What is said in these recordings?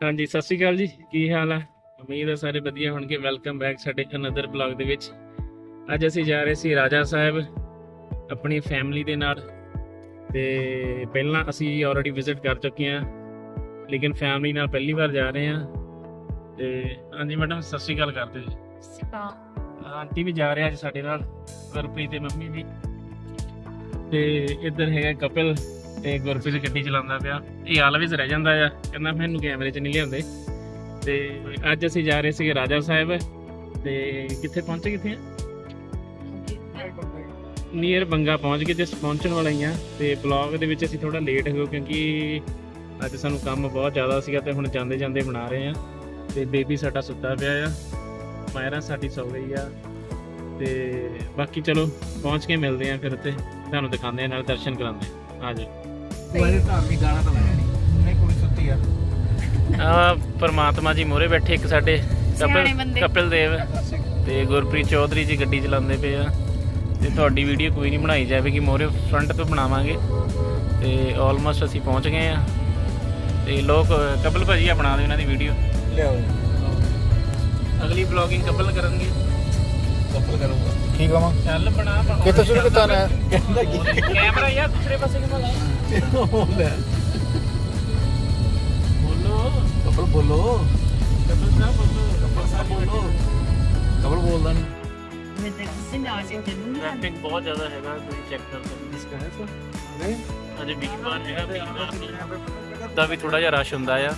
ਹਾਂਜੀ ਸਤਿ ਸ਼੍ਰੀ ਅਕਾਲ ਜੀ। ਕੀ ਹਾਲ ਹੈ ਉਮੀਦ ਹੈ ਸਾਰੇ ਵਧੀਆ ਹੋਣਗੇ। ਵੈਲਕਮ ਬੈਕ ਸਾਡੇ ਅਨਦਰ ਬਲੌਗ ਦੇ ਵਿੱਚ। ਅੱਜ ਅਸੀਂ ਜਾ ਰਹੇ ਸੀ ਰਾਜਾ ਸਾਹਿਬ ਆਪਣੀ ਫੈਮਿਲੀ ਦੇ ਨਾਲ। ਤੇ ਪਹਿਲਾਂ ਅਸੀਂ ਆਲਰੇਡੀ ਵਿਜ਼ਿਟ ਕਰ ਚੁੱਕੇ ਹਾਂ। ਲੇਕਿਨ ਫੈਮਿਲੀ ਨਾਲ ਪਹਿਲੀ ਵਾਰ ਜਾ ਰਹੇ ਹਾਂ। ਤੇ ਹਾਂਜੀ ਮੈਡਮ ਸਤਿ ਸ਼੍ਰੀ ਅਕਾਲ ਕਰਦੇ ਜੀ। ਸਿਕਾ ਆਂਟੀ ਵੀ ਜਾ ਰਹੇ ਆ ਅੱਜ ਸਾਡੇ ਨਾਲ। ਗੁਰਪ੍ਰੀਤ ਤੇ ਮੰਮੀ ਜੀ ਤੇ ਇੱਧਰ ਹੈਗਾ ਕਪਲ ਤੇ ਗੁਰਪ੍ਰੀਤ ਗੱਡੀ ਚਲਾਉਂਦਾ ਪਿਆ। ਇਹ ਆਲਵੇਜ਼ ਰਹਿ ਜਾਂਦਾ ਆ। ਕਹਿੰਦਾ ਮੈਨੂੰ ਕੈਮਰੇ 'ਚ ਨਹੀਂ ਲਿਆਉਂਦੇ। ਤੇ ਅੱਜ ਅਸੀਂ ਜਾ ਰਹੇ ਸੀਗੇ ਰਾਜਾ ਸਾਹਿਬ। ਤੇ ਕਿੱਥੇ ਪਹੁੰਚੇ ਕਿੱਥੇ ਆ? ਨੀਅਰ ਬੰਗਾ ਪਹੁੰਚ ਗਏ, ਜਸ ਪਹੁੰਚਣ ਵਾਲੇ ਹੀ ਆ। ਤੇ ਬਲੌਗ ਦੇ ਵਿੱਚ ਅਸੀਂ ਥੋੜਾ ਲੇਟ ਹੋ ਗਏ ਕਿਉਂਕਿ ਅੱਜ ਸਾਨੂੰ ਕੰਮ ਬਹੁਤ ਜ਼ਿਆਦਾ ਸੀਗਾ ਤੇ ਹੁਣ ਜਾਂਦੇ ਜਾਂਦੇ ਬਣਾ ਰਹੇ ਆ। ਤੇ ਬੇਬੀ ਸਾਡਾ ਸੁੱਤਾ ਪਿਆ ਆ। ਮਾਇਰਾ ਸਾਡੀ ਸੌ ਗਈ ਆ। ਤੇ ਬਾਕੀ ਚਲੋ, ਪਹੁੰਚ ਕੇ ਮਿਲਦੇ ਆ ਫਿਰ ਉੱਥੇ। ਤੁਹਾਨੂੰ ਦਿਖਾਉਂਦੇ ਆ, ਨਾਲ ਦਰਸ਼ਨ ਕਰਾਉਂਦੇ ਆ। ਆ ਵਾਲੇ ਧਾਰਮਿਕ ਗਾਣਾ ਤਾਂ ਲਾਇਆ ਨਹੀਂ। ਨਹੀਂ ਕੁੜੀ ਸੁੱਤੀ ਆ। ਆ ਪਰਮਾਤਮਾ ਜੀ ਮੋਰੇ ਬੈਠੇ ਇੱਕ ਸਾਡੇ ਸਿਆਣੇ ਕਪਿਲ ਬੰਦੇ। ਕਪਿਲ ਦੇਵ ਤੇ ਗੁਰਪ੍ਰੀਤ ਚੌਧਰੀ ਜੀ ਗੱਡੀ ਚਲਾਉਂਦੇ ਪਏ ਆ। ਤੇ ਤੁਹਾਡੀ ਵੀਡੀਓ ਕੋਈ ਨਹੀਂ ਬਣਾਈ ਜਾਵੇਗੀ ਮੋਰੇ ਫਰੰਟ ਤੋਂ ਬਣਾਵਾਂਗੇ। ਤੇ ਆਲਮੋਸਟ ਅਸੀਂ ਪਹੁੰਚ ਗਏ ਆ। ਤੇ ਲੋਕ ਕਪਿਲ ਭਾਜੀ ਆ ਬਣਾ ਦਿਓ ਇਹਨਾਂ ਦੀ ਵੀਡੀਓ। ਲਿਆਓ ਅਗਲੀ ਬਲੌਗਿੰਗ ਕਪਿਲ ਕਰਨਗੇ। ਸਫਲ ਕਰੂੰਗਾ। ਠੀਕ ਆ ਮਾਂ। ਚੱਲ ਬਣਾ ਬਣਾ ਕਿੱਥੇ ਸ਼ੁਰੂ ਕੀਤਾ ਨਾ ਕਹਿੰਦਾ ਕੀ ਕੈਮਰਾ ਯਾਰ ਦੂਸਰੇ ਪਾਸੇ ਕਿਵੇਂ ਲਾਇਆ? ਲੈ ਬੋਲੋ ਕਪਲ ਬੋਲੋ ਕਪਲ ਸਾਹਿਬ ਬੋਲੋ ਕਪਲ ਸਾਹਿਬ ਬੋਲੋ ਕਪਲ ਬੋਲਦਾ ਨਹੀਂ ਮੈਂ ਤਾਂ ਕਿਸੇ ਨਾਲ ਅਸੀਂ ਜਨੂੰਗਾ ਟ੍ਰੈਫਿਕ ਬਹੁਤ ਜ਼ਿਆਦਾ ਹੈਗਾ ਤੁਸੀਂ ਚੈੱਕ ਕਰ ਸਕਦੇ ਇਸ ਕਹੇ ਸੋ ਨਹੀਂ ਅਜੇ ਵੀਕਵਾਰ ਹੈਗਾ ਵੀਕਵਾਰ ਤਾਂ ਵੀ ਥੋੜਾ ਜਿਹਾ ਰਸ਼ ਹੁੰਦਾ ਆ।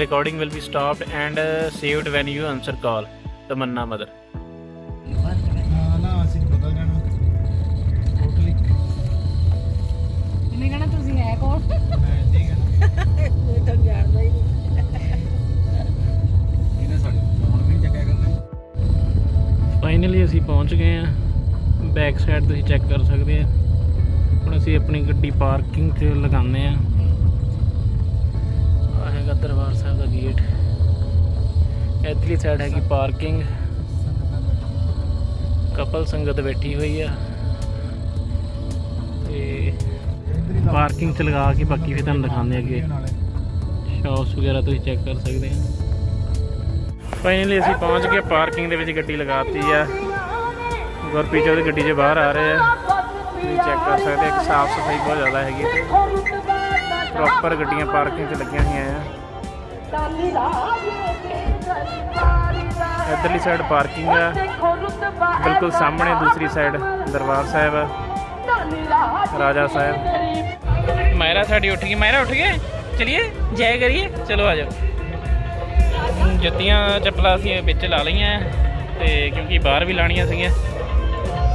Recording will be stopped and saved when you answer call. tamanna mother ਹੈ ਕੌਣ ਮੈਂ ਠੀਕ ਹੈ ਮੈਂ ਤਾਂ ਜਾਣਦਾ ਹੀ ਨਹੀਂ। ਇਹਨੇ ਸਾਡੇ ਫੋਨ ਵੀ ਚੱਕਿਆ ਕਰਨਾ ਫਾਈਨਲੀ ਅਸੀਂ ਪਹੁੰਚ ਗਏ ਆ ਬੈਕ ਸਾਈਡ ਤੁਸੀਂ ਚੈੱਕ ਕਰ ਸਕਦੇ ਆ। ਹੁਣ ਅਸੀਂ ਆਪਣੀ ਗੱਡੀ ਪਾਰਕਿੰਗ 'ਚ ਲਗਾਉਂਦੇ ਆ ਆ ਹੈਗਾ ਦਰਬਾਰ ਸਾਹਿਬ ਦਾ ਗੇਟ ਇੱਧਰਲੀ ਸਾਈਡ ਹੈਗੀ ਪਾਰਕਿੰਗ ਕਪਲ ਸੰਗਤ ਬੈਠੀ ਹੋਈ ਆ। ਤੇ ਪਾਰਕਿੰਗ 'ਚ ਲਗਾ ਕੇ ਬਾਕੀ ਫਿਰ ਤੁਹਾਨੂੰ ਦਿਖਾਉਂਦੇ ਅੱਗੇ। ਸ਼ਾਪਸ ਵਗੈਰਾ ਤੁਸੀਂ ਚੈੱਕ ਕਰ ਸਕਦੇ ਆ ਫਾਈਨਲੀ ਅਸੀਂ ਪਹੁੰਚ ਗਏ, ਪਾਰਕਿੰਗ ਦੇ ਵਿੱਚ ਗੱਡੀ ਲਗਾਤੀ ਆ। ਗੁਰਪ੍ਰੀਤ ਉਹਦੀ ਗੱਡੀ 'ਚ ਬਾਹਰ ਆ ਰਹੇ ਆ। ਤੁਸੀਂ ਚੈੱਕ ਕਰ ਸਕਦੇ ਆ ਸਾਫ਼ ਸਫ਼ਾਈ ਬਹੁਤ ਜ਼ਿਆਦਾ ਹੈਗੀ ਪ੍ਰੋਪਰ ਗੱਡੀਆਂ ਪਾਰਕਿੰਗ 'ਚ ਲੱਗੀਆਂ ਹੋਈਆਂ ਆ। ਇੱਧਰਲੀ ਸਾਈਡ ਪਾਰਕਿੰਗ ਆ। ਬਿਲਕੁਲ ਸਾਹਮਣੇ ਦੂਸਰੀ ਸਾਈਡ ਦਰਬਾਰ ਸਾਹਿਬ ਆ। ਰਾਜਾ ਸਾਹਿਬ। ਮਾਇਰਾ ਸਾਡੀ ਉੱਠ ਗਈ ਮਾਇਰਾ ਉੱਠ ਗਏ ਚਲਿਏ ਜੈ ਕਰੀਏ ਚਲੋ ਆ ਜਾਓ ਜੁੱਤੀਆਂ ਚੱਪਲਾਂ ਅਸੀਂ ਵਿੱਚ ਲਾ ਲਈਆਂ ਤੇ ਕਿਉਂਕਿ ਬਾਹਰ ਵੀ ਲਾਣੀਆਂ ਸੀਗੀਆਂ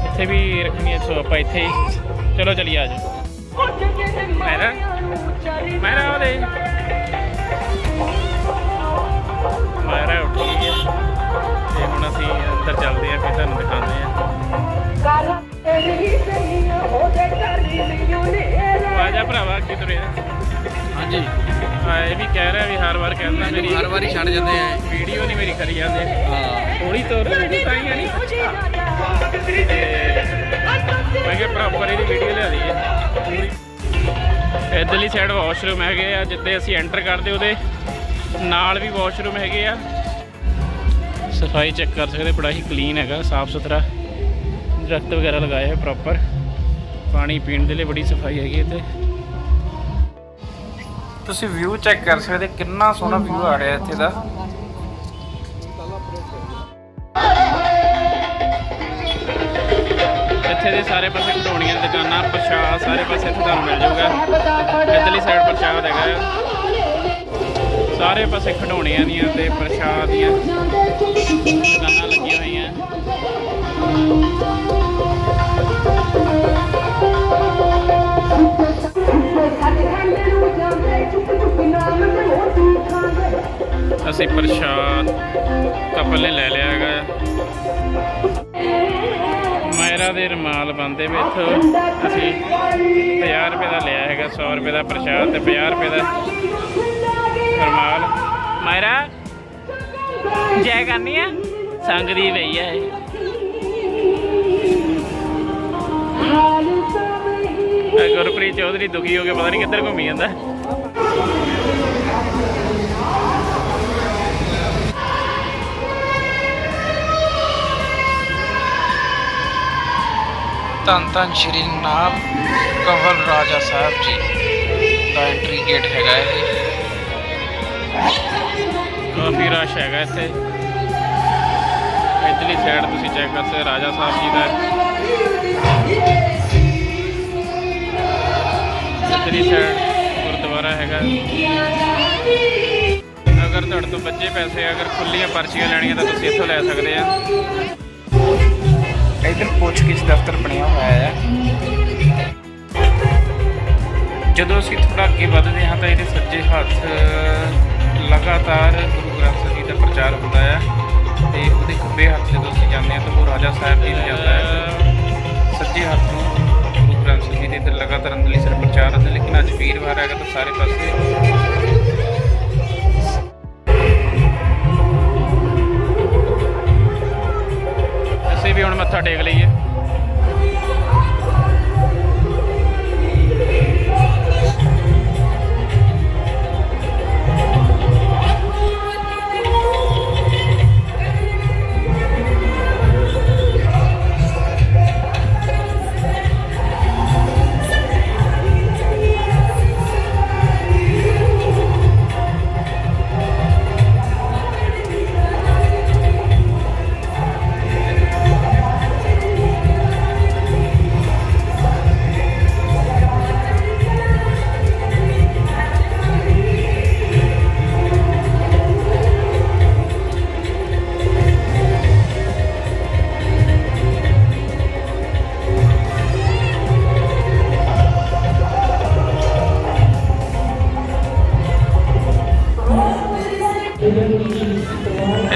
ਇੱਥੇ ਵੀ ਰੱਖਣੀਆਂ ਸੋ ਆਪਾਂ ਇੱਥੇ ਹੀ ਚਲੋ ਚਲੀਏ ਆ ਜਾਓ ਮਾਇਰਾ ਮਾਇਰਾ ਉਹਦੇ ਮਾਇਰਾ ਉੱਠ ਗਈ ਹੈ ਤੇ ਹੁਣ ਅਸੀਂ ਅੰਦਰ ਚੱਲਦੇ ਆ ਫਿਰ ਤੁਹਾਨੂੰ ਦਿਖਾਉਂਦੇ ਆ ਆ ਜਾ ਭਰਾਵਾ ਅੱਗੇ ਤੁਰਿਆ ਹਾਂਜੀ। ਆ ਇਹ ਵੀ ਕਹਿ ਰਿਹਾ ਵੀ ਹਰ ਵਾਰ ਕਹਿੰਦਾ ਮੇਰੀ ਹਰ ਵਾਰੀ ਛੱਡ ਜਾਂਦੇ ਆ। ਵੀਡੀਓ ਨਹੀਂ ਮੇਰੀ ਕਰੀ ਜਾਂਦੇ। ਹਾਂ। ਥੋੜੀ ਤੋਰ ਵੀਡੀਓ ਤਾਂ ਹੀ ਨਹੀਂ। ਮੈਂ ਕਿਹਾ ਪ੍ਰੋਪਰ ਇਹਦੀ ਵੀਡੀਓ ਲਿਆ ਦੀ ਹੈ ਪੂਰੀ। ਇਧਰਲੀ ਸਾਈਡ ਵਾਸ਼ਰੂਮ ਹੈਗੇ ਆ ਜਿੱਦੇ ਅਸੀਂ ਐਂਟਰ ਕਰਦੇ ਉਹਦੇ ਨਾਲ ਵੀ ਵਾਸ਼ਰੂਮ ਹੈਗੇ ਆ। ਸਫ਼ਾਈ ਚੈੱਕ ਕਰ ਸਕਦੇ ਬੜਾ ਹੀ ਕਲੀਨ ਹੈਗਾ ਸਾਫ਼ ਸੁਥਰਾ। ਦਰਖਤ ਵਗੈਰਾ ਲਗਾਏ ਹੋਏ ਪ੍ਰੋਪਰ ਪਾਣੀ ਪੀਣ ਦੇ ਲਈ ਬੜੀ ਸਫ਼ਾਈ ਹੈਗੀ ਇੱਥੇ। ਤੁਸੀਂ ਵਿਊ ਚੈੱਕ ਕਰ ਸਕਦੇ ਕਿੰਨਾ ਸੋਹਣਾ ਵਿਊ ਆ ਰਿਹਾ ਇੱਥੇ ਦਾ। ਇੱਥੇ ਦੇ ਸਾਰੇ ਪਾਸੇ ਖਿਡੌਣੀਆਂ ਦੁਕਾਨਾਂ, ਪ੍ਰਸ਼ਾਦ ਸਾਰੇ ਪਾਸੇ ਇੱਥੇ ਤੁਹਾਨੂੰ ਮਿਲ ਜਾਊਗਾ। ਇੱਧਰਲੀ ਸਾਈਡ ਪ੍ਰਸ਼ਾਦ ਹੈਗਾ। ਸਾਰੇ ਪਾਸੇ ਖਿਡੌਣੀਆਂ ਦੀਆਂ ਤੇ ਪ੍ਰਸ਼ਾਦ ਦੀਆਂ ਦੁਕਾਨਾਂ ਲੱਗੀਆਂ ਹੋਈਆਂ। ਅਸੀਂ ਪ੍ਰਸ਼ਾਦ ਕਪਲ ਨੇ ਲੈ ਲਿਆ ਹੈਗਾ। ਮਾਇਰਾ ਦੇ ਰਮਾਲ ਬੰਦੇ ਵੇ ਇੱਥੋਂ। ਅਸੀਂ 50 ਰੁਪਏ ਦਾ ਲਿਆ ਹੈਗਾ 100 ਰੁਪਏ ਦਾ ਪ੍ਰਸ਼ਾਦ ਤੇ 50 ਰੁਪਏ ਦਾ ਰਮਾਲ। ਮਾਇਰਾ ਜੈ ਕਰਨੀ ਆ? ਸੰਗ ਦੀ ਪਈ ਆ ਇਹ। ਗੁਰਪ੍ਰੀਤ ਚੌਧਰੀ ਦੁਖੀ ਹੋ ਕੇ ਪਤਾ ਨਹੀਂ ਕਿੱਧਰ ਘੁੰਮੀ ਜਾਂਦਾ। ਧੰਨ ਧੰਨ ਸ਼੍ਰੀ ਨਾਮ ਕੰਵਲ ਰਾਜਾ ਸਾਹਿਬ ਜੀ ਦਾ ਐਂਟਰੀ ਗੇਟ ਹੈਗਾ ਇਹ। ਕਾਫੀ ਰਸ਼ ਹੈਗਾ ਇੱਥੇ। ਇੱਧਰਲੀ ਸਾਈਡ ਤੁਸੀਂ ਚੈੱਕ ਕਰ ਸਕਦੇ ਰਾਜਾ ਸਾਹਿਬ ਜੀ ਦਾ। ਇੱਧਰਲੀ ਸਾਈਡ ਗੁਰਦੁਆਰਾ ਹੈਗਾ। ਅਗਰ ਤੁਹਾਡੇ ਤੋਂ ਬੱਚੇ ਪੈਸੇ ਅਗਰ ਖੁੱਲੀਆਂ ਪਰਚੀਆਂ ਲੈਣੀਆਂ ਤਾਂ ਤੁਸੀਂ ਇੱਥੋਂ ਲੈ ਸਕਦੇ ਆ। ਇਧਰ ਪੁੱਛਗਿੱਛ ਦਫ਼ਤਰ ਬਣਿਆ ਹੋਇਆ ਹੈ ਜਦੋਂ ਅਸੀਂ ਥੋੜਾ ਅੱਗੇ ਵੱਧਦੇ ਹਾਂ ਤਾਂ ਇਹਦੇ ਸੱਜੇ ਹੱਥ ਲਗਾਤਾਰ ਗੁਰੂ ਗ੍ਰੰਥ ਸਾਹਿਬ ਜੀ ਦਾ ਪ੍ਰਚਾਰ ਹੁੰਦਾ ਹੈ ਤੇ ਉਹਦੇ ਖੱਬੇ ਹੱਥ ਜਦੋਂ ਅਸੀਂ ਜਾਂਦੇ ਹਾਂ ਤਾਂ ਉਹ ਰਾਜਾ ਸਾਹਿਬ ਜੀ ਨੂੰ ਜਾਂਦਾ ਹੈ ਸੱਜੇ ਹੱਥ ਨੂੰ ਗੁਰੂ ਗ੍ਰੰਥ ਸਾਹਿਬ ਜੀ ਦੇ ਤੇ ਲਗਾਤਾਰ ਅੰਦਰਲੀ ਸਿਰ ਪ੍ਰਚਾਰ ਹੁੰਦਾ, ਲੇਕਿਨ ਅੱਜ ਵੀਰਵਾਰ ਹੈਗਾ ਤਾਂ ਸਾਰੇ ਪਾਸੇ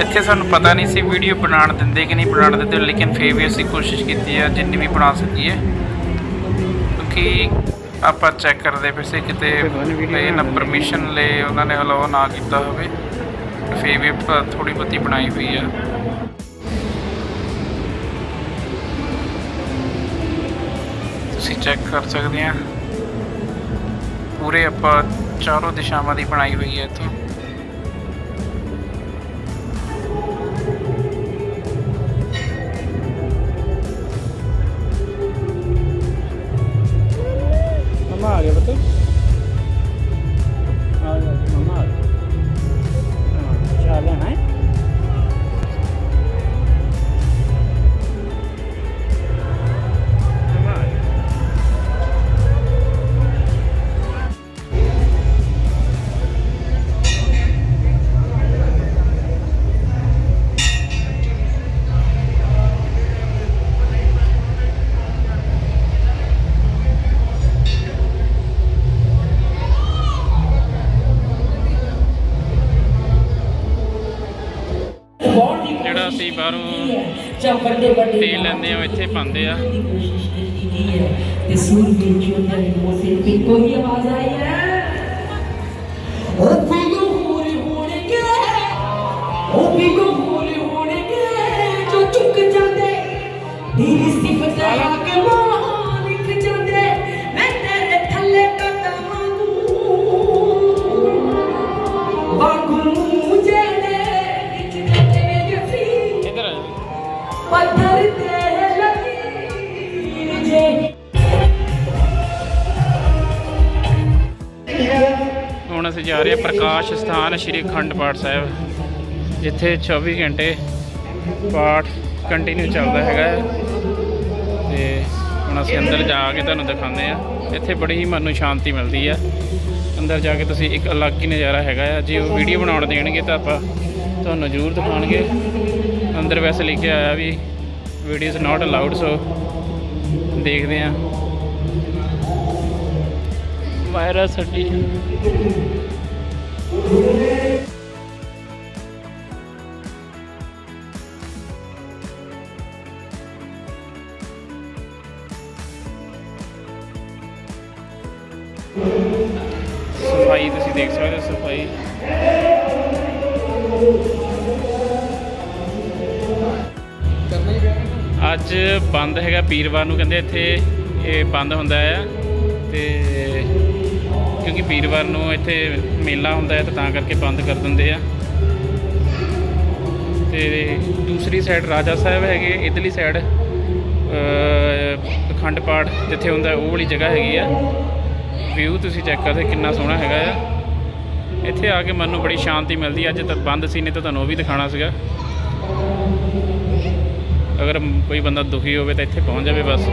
ਇੱਥੇ ਸਾਨੂੰ ਪਤਾ ਨਹੀਂ ਸੀ ਵੀਡੀਓ ਬਣਾਉਣ ਦਿੰਦੇ ਕਿ ਨਹੀਂ ਬਣਾਉਣ ਦਿੰਦੇ, ਲੇਕਿਨ ਫੇਰ ਵੀ ਅਸੀਂ ਕੋਸ਼ਿਸ਼ ਕੀਤੀ ਹੈ ਜਿੰਨੀ ਵੀ ਬਣਾ ਸਕੀਏ। ਕਿਉਂਕਿ ਆਪਾਂ ਚੈੱਕ ਕਰਦੇ ਪਏ ਸੀ ਕਿਤੇ ਇਹ ਨਾ ਪਰਮਿਸ਼ਨ ਲੈ ਉਹਨਾਂ ਨੇ ਅਲਾਉ ਨਾ ਕੀਤਾ ਹੋਵੇ, ਫੇਰ ਵੀ ਆਪਾਂ ਥੋੜੀ ਬਹੁਤੀ ਬਣਾਈ ਹੋਈ ਆ। ਤੁਸੀਂ ਚੈੱਕ ਕਰ ਸਕਦੇ ਆ। ਪੂਰੇ ਆਪਾਂ ਚਾਰੋਂ ਦਿਸ਼ਾਵਾਂ ਦੀ ਬਣਾਈ ਹੋਈ ਹੈ ਇੱਥੋਂ। ਮਮਾ ਲੈਂਦੇ ਆ। ਪ੍ਰਕਾਸ਼ ਸਥਾਨ ਸ਼੍ਰੀ ਅਖੰਡ ਪਾਠ ਸਾਹਿਬ। ਜਿੱਥੇ 24 ਘੰਟੇ ਪਾਠ ਕੰਟੀਨਿਊ ਚੱਲਦਾ ਹੈਗਾ ਹੈ। ਤੇ ਹੁਣ ਅਸੀਂ ਅੰਦਰ ਜਾ ਕੇ ਤੁਹਾਨੂੰ ਦਿਖਾਉਂਦੇ ਆ ਇੱਥੇ ਬੜੀ ਹੀ ਮਨ ਨੂੰ ਸ਼ਾਂਤੀ ਮਿਲਦੀ ਆ ਅੰਦਰ ਜਾ ਕੇ ਤੁਸੀਂ ਇੱਕ ਅਲੱਗ ਹੀ ਨਜ਼ਾਰਾ ਹੈਗਾ ਆ ਜੇ ਉਹ ਵੀਡੀਓ ਬਣਾਉਣ ਦੇਣਗੇ ਤਾਂ ਆਪਾਂ ਤੁਹਾਨੂੰ ਜ਼ਰੂਰ ਦਿਖਾਉਣਗੇ। ਅੰਦਰ ਵੈਸੇ ਲਿਖਿਆ ਆਇਆ ਵੀ ਵੀਡੀਓਜ਼ ਨਾਟ ਅਲਾਉਡ ਸੋ ਦੇਖਦੇ ਆ ਵਾਇਰਸ ਹੱਡੀ। ਦੇਖ ਸਕਦੇ ਹੋ ਸਫ਼ਾਈ ਅੱਜ ਬੰਦ ਹੈਗਾ ਵੀਰਵਾਰ ਨੂੰ, ਕਹਿੰਦੇ ਇੱਥੇ ਇਹ ਬੰਦ ਹੁੰਦਾ ਆ। ਤੇ ਕਿਉਂਕਿ ਵੀਰਵਾਰ ਨੂੰ ਇੱਥੇ ਮੇਲਾ ਹੁੰਦਾ ਹੈ ਤਾਂ ਤਾਂ ਕਰਕੇ ਬੰਦ ਕਰ ਦਿੰਦੇ ਆ। ਤੇ ਦੂਸਰੀ ਸਾਈਡ ਰਾਜਾ ਸਾਹਿਬ ਹੈਗੇ, ਇਧਰਲੀ ਸਾਈਡ ਅਖੰਡ ਪਾਠ ਜਿੱਥੇ ਹੁੰਦਾ, ਉਹ ਵਾਲੀ ਜਗ੍ਹਾ ਹੈਗੀ ਆ। ਵਿਊ ਤੁਸੀਂ ਚੈੱਕ ਕਰਦੇ ਕਿੰਨਾ ਸੋਹਣਾ ਹੈਗਾ ਆ। ਇੱਥੇ ਆ ਕੇ ਮਨ ਨੂੰ ਬੜੀ ਸ਼ਾਂਤੀ ਮਿਲਦੀ ਅੱਜ ਤਾਂ ਬੰਦ ਸੀ, ਨਹੀਂ ਤਾਂ ਤੁਹਾਨੂੰ ਉਹ ਵੀ ਦਿਖਾਣਾ ਸੀਗਾ। ਅਗਰ ਕੋਈ ਬੰਦਾ ਦੁਖੀ ਹੋਵੇ ਤਾਂ ਇੱਥੇ ਪਹੁੰਚ ਜਾਵੇ ਬਸ।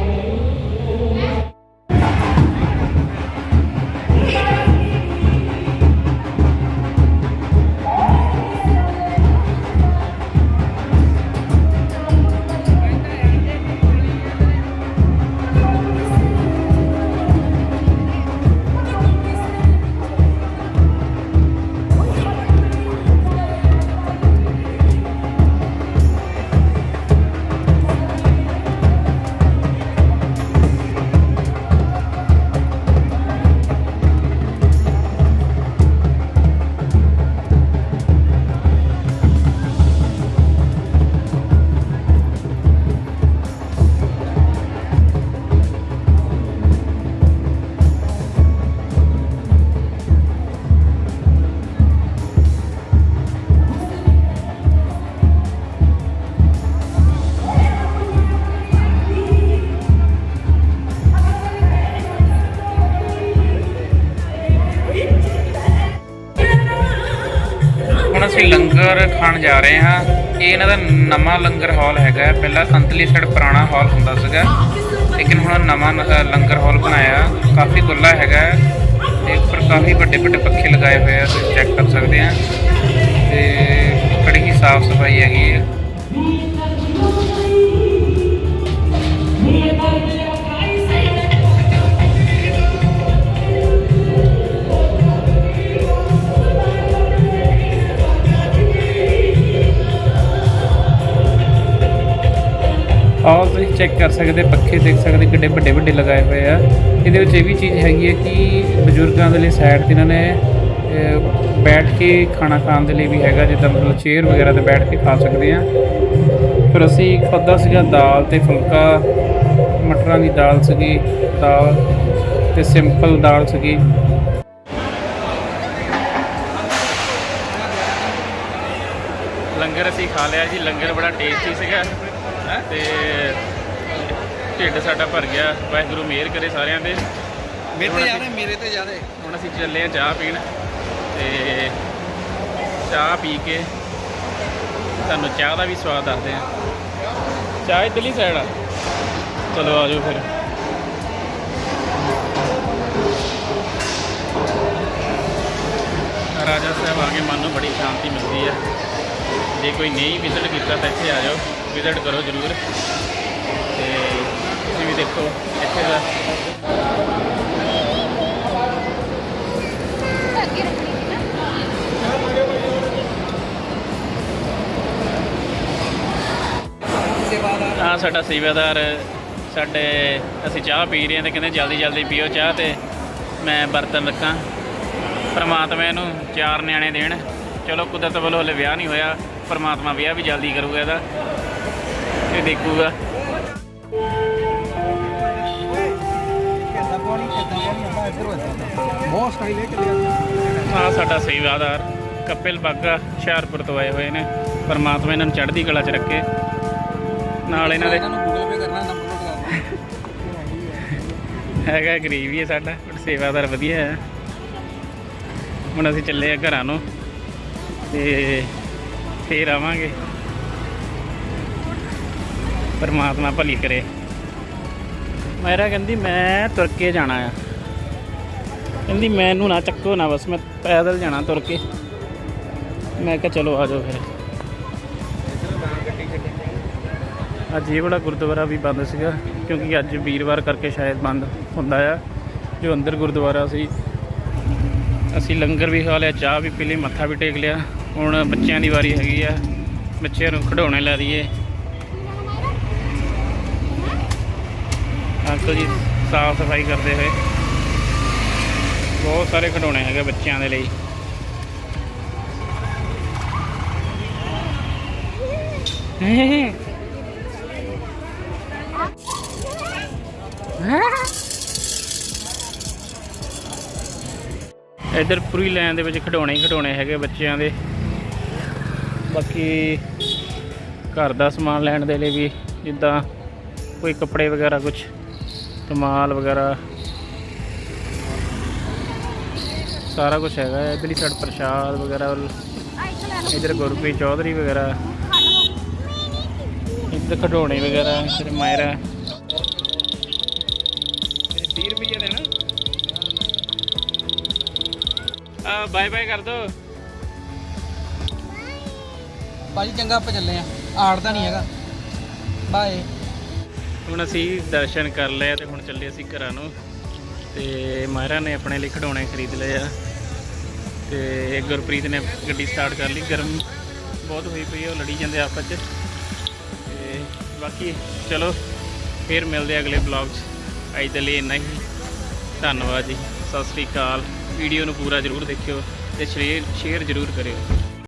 ਅਸੀਂ ਲੰਗਰ ਖਾਣ ਜਾ ਰਹੇ ਹਾਂ। ਇਹ ਇਹਨਾਂ ਦਾ ਨਵਾਂ ਲੰਗਰ ਹਾਲ ਹੈਗਾ। ਪਹਿਲਾਂ ਅੰਤਲੀ ਸਾਈਡ ਪੁਰਾਣਾ ਹਾਲ ਹੁੰਦਾ ਸੀਗਾ। ਲੇਕਿਨ ਹੁਣ ਨਵਾਂ ਲੰਗਰ ਹਾਲ ਬਣਾਇਆ। ਕਾਫੀ ਖੁੱਲ੍ਹਾ ਹੈਗਾ। ਹੈ ਤੇ ਉੱਪਰ ਕਾਫੀ ਵੱਡੇ ਵੱਡੇ ਪੱਖੇ ਲਗਾਏ ਹੋਏ ਆ। ਤੁਸੀਂ ਚੈੱਕ ਕਰ ਸਕਦੇ ਆ। ਤੇ ਬੜੀ ਹੀ ਸਾਫ਼ ਸਫ਼ਾਈ ਹੈਗੀ ਹੈ ਆਹ ਤੁਸੀਂ ਚੈੱਕ ਕਰ ਸਕਦੇ, ਪੱਖੇ ਦੇਖ ਸਕਦੇ ਕਿੱਡੇ ਵੱਡੇ ਵੱਡੇ ਲਗਾਏ ਹੋਏ ਆ। ਇਹਦੇ ਵਿੱਚ ਇਹ ਵੀ ਚੀਜ਼ ਹੈਗੀ ਹੈ ਕਿ ਬਜ਼ੁਰਗਾਂ ਦੇ ਲਈ ਸਾਈਡ ਤੇ ਇਹਨਾਂ ਨੇ ਬੈਠ ਕੇ ਖਾਣਾ ਖਾਣ ਦੇ ਲਈ ਵੀ ਹੈਗਾ, ਜਿੱਦਾਂ ਮਤਲਬ ਚੇਅਰ ਵਗੈਰਾ ਤੇ ਬੈਠ ਕੇ ਖਾ ਸਕਦੇ ਆ। ਫਿਰ ਅਸੀਂ ਖਾਧਾ ਸੀਗਾ ਦਾਲ ਤੇ ਫੁਲਕਾ, ਮਟਰਾਂ ਦੀ ਦਾਲ ਸੀਗੀ, ਦਾਲ ਤੇ ਸਿੰਪਲ ਦਾਲ ਸੀਗੀ। ਲੰਗਰ ਅਸੀਂ ਖਾ ਲਿਆ ਜੀ, ਲੰਗਰ ਬੜਾ ਟੇਸਟੀ ਸੀਗਾ। ਤੇ ਢਿੱਡ ਸਾਡਾ ਭਰ ਗਿਆ ਵਾਹਿਗੁਰੂ ਮਿਹਰ ਕਰੇ ਸਾਰਿਆਂ ਦੇ ਮੇਰੇ ਤੇ ਜਾਣੇ ਮੇਰੇ ਤੇ ਜਾਣੇ ਹੁਣ ਅਸੀਂ ਚੱਲੇ ਆ ਚਾਹ ਪੀਣ ਤੇ ਚਾਹ ਪੀ ਕੇ ਤੁਹਾਨੂੰ ਚਾਹ ਦਾ ਵੀ ਸਵਾਦ ਦੱਸਦੇ ਆ ਚਾਹ ਇਧਰਲੀ ਸਾਈਡ ਆ। ਚਲੋ ਆ ਜਾਓ ਫਿਰ। ਰਾਜਾ ਸਾਹਿਬ ਆ ਕੇ ਮਨ ਨੂੰ ਬੜੀ ਸ਼ਾਂਤੀ ਮਿਲਦੀ ਹੈ। ਜੇ ਕੋਈ ਨਹੀਂ ਵਿਜ਼ਿਟ ਕੀਤਾ ਤਾਂ ਇੱਥੇ ਆ ਜਾਓ। ਵਿਜ਼ਿਟ ਕਰੋ ਜ਼ਰੂਰ। ਤੇ ਤੁਸੀਂ ਵੀ ਦੇਖੋ ਇੱਥੇ ਦਾ। ਆ ਸਾਡਾ ਸੇਵਾਦਾਰ, ਸਾਡੇ ਅਸੀਂ ਚਾਹ ਪੀ ਰਹੇ ਹਾਂ ਤੇ ਕਹਿੰਦੇ ਜਲਦੀ ਜਲਦੀ ਪੀਓ ਚਾਹ ਤੇ ਮੈਂ ਬਰਤਨ ਰੱਖਾਂ। ਪਰਮਾਤਮਾ ਇਹਨੂੰ ਚਾਰ ਨਿਆਣੇ ਦੇਣ। ਚਲੋ ਕੁਦਰਤ ਵੱਲੋਂ ਹਲੇ ਵਿਆਹ ਨਹੀਂ ਹੋਇਆ, ਪਰਮਾਤਮਾ ਵਿਆਹ ਵੀ ਜਲਦੀ ਕਰੂਗਾ ਇਹਦਾ। ਇਹ ਦੇਖੂਗਾ। ਕਿੱਦਾਂ ਬਹੁਤ ਸਟਾਈਲ ਹੈ ਕਿ ਆ ਸਾਡਾ ਸੇਵਾਦਾਰ ਕਪਿਲ ਬਾਗਾ ਹੁਸ਼ਿਆਰਪੁਰ ਤੋਂ ਆਏ ਹੋਏ ਨੇ। ਪਰਮਾਤਮਾ ਇਹਨਾਂ ਨੂੰ ਚੜ੍ਹਦੀ ਕਲਾ 'ਚ ਰੱਖੇ। ਨਾਲ ਇਹਨਾਂ ਦੇ ਹੈਗਾ ਗਰੀਬ ਹੀ ਹੈ ਸਾਡਾ ਬਟ ਸੇਵਾਦਾਰ ਵਧੀਆ ਹੈ। ਹੁਣ ਅਸੀਂ ਚੱਲੇ ਆ ਘਰਾਂ ਨੂੰ ਤੇ ਫੇਰ ਆਵਾਂਗੇ। ਪਰਮਾਤਮਾ ਭਲੀ ਕਰੇ। ਮੇਰਾ ਕਹਿੰਦੀ, ਮੈਂ ਤੁਰ ਕੇ ਜਾਣਾ ਆ। ਕਹਿੰਦੀ, ਮੈਨੂੰ ਨਾ ਚੱਕੋ ਨਾ ਬਸ, ਮੈਂ ਪੈਦਲ ਜਾਣਾ ਤੁਰ ਕੇ। ਮੈਂ ਕਿਹਾ, ਚਲੋ, ਆ ਜਾਓ ਫਿਰ। ਅੱਜ ਇਹ ਵਾਲਾ ਗੁਰਦੁਆਰਾ ਵੀ ਬੰਦ ਸੀਗਾ, ਕਿਉਂਕਿ ਅੱਜ ਵੀਰਵਾਰ ਕਰਕੇ ਸ਼ਾਇਦ ਬੰਦ ਹੁੰਦਾ ਆ। ਜੋ ਅੰਦਰ ਗੁਰਦੁਆਰਾ ਸੀ, ਅਸੀਂ ਲੰਗਰ ਵੀ ਖਾ ਲਿਆ, ਚਾਹ ਵੀ ਪੀ ਲਈ, ਮੱਥਾ ਵੀ ਟੇਕ ਲਿਆ। ਹੁਣ ਬੱਚਿਆਂ ਦੀ ਵਾਰੀ ਹੈਗੀ ਆ, ਬੱਚਿਆਂ ਨੂੰ ਖਿਡੌਣੇ ਲੈ ਦਈਏ। ਅੰਕਲ ਜੀ ਸਾਫ਼ ਸਫ਼ਾਈ ਕਰਦੇ ਹੋਏ। ਬਹੁਤ ਸਾਰੇ ਖਿਡੌਣੇ ਹੈਗੇ ਬੱਚਿਆਂ ਦੇ ਲਈ। ਇੱਧਰ ਪੂਰੀ ਲਾਈਨ ਦੇ ਵਿੱਚ ਖਿਡੌਣੇ ਹੀ ਖਿਡੌਣੇ ਹੈਗੇ ਬੱਚਿਆਂ ਦੇ। ਬਾਕੀ ਘਰ ਦਾ ਸਮਾਨ ਲੈਣ ਦੇ ਲਈ ਵੀ ਜਿੱਦਾਂ ਕੋਈ ਕੱਪੜੇ ਵਗੈਰਾ ਕੁਝ ਰੁਮਾਲ ਵਗੈਰਾ। ਸਾਰਾ ਕੁਝ ਹੈਗਾ। ਇੱਧਰਲੀ ਸਾਈਡ ਪ੍ਰਸ਼ਾਦ ਵਗੈਰਾ ਇੱਧਰ ਗੁਰਪ੍ਰੀਤ ਚੌਧਰੀ ਵਗੈਰਾ। ਇੱਧਰ ਖਿਡੌਣੇ ਵਗੈਰਾ ਇੱਧਰ ਮਾਇਰਾ। 30 ਰੁਪਏ ਦੇਣਾ ਆ ਬਾਏ ਬਾਏ ਕਰ ਦੋ। ਭਾਜੀ ਚੰਗਾ ਆਪਾਂ ਚੱਲੇ ਆ। ਆੜਦਾ ਨਹੀਂ ਹੈਗਾ। ਬਾਏ ਹੁਣ ਅਸੀਂ ਦਰਸ਼ਨ ਕਰ ਲਏ ਤੇ ਹੁਣ ਚੱਲੇ ਅਸੀਂ ਘਰਾਂ ਨੂੰ। ਤੇ ਮਾਇਰਾ ਨੇ ਆਪਣੇ ਲਈ ਖਿਡੌਣੇ ਖਰੀਦ ਲਏ ਆ। ਤੇ ਗੁਰਪ੍ਰੀਤ ਨੇ ਗੱਡੀ ਸਟਾਰਟ ਕਰ ਲਈ। ਗਰਮ ਬਹੁਤ ਹੋਈ ਪਈ ਉਹ ਲੜੀ ਜਾਂਦੇ ਆਪਸ 'ਚ। ਤੇ ਬਾਕੀ ਚਲੋ, ਫੇਰ ਮਿਲਦੇ ਅਗਲੇ ਬਲੌਗ 'ਚ। ਅੱਜ ਦੇ ਲਈ ਇੰਨਾ ਹੀ। ਧੰਨਵਾਦ ਜੀ। ਸਤਿ ਸ੍ਰੀ ਅਕਾਲ। ਵੀਡੀਓ ਨੂੰ ਪੂਰਾ ਜ਼ਰੂਰ ਦੇਖਿਓ ਤੇ ਸ਼ੇਅਰ ਸ਼ੇਅਰ ਜ਼ਰੂਰ ਕਰਿਓ।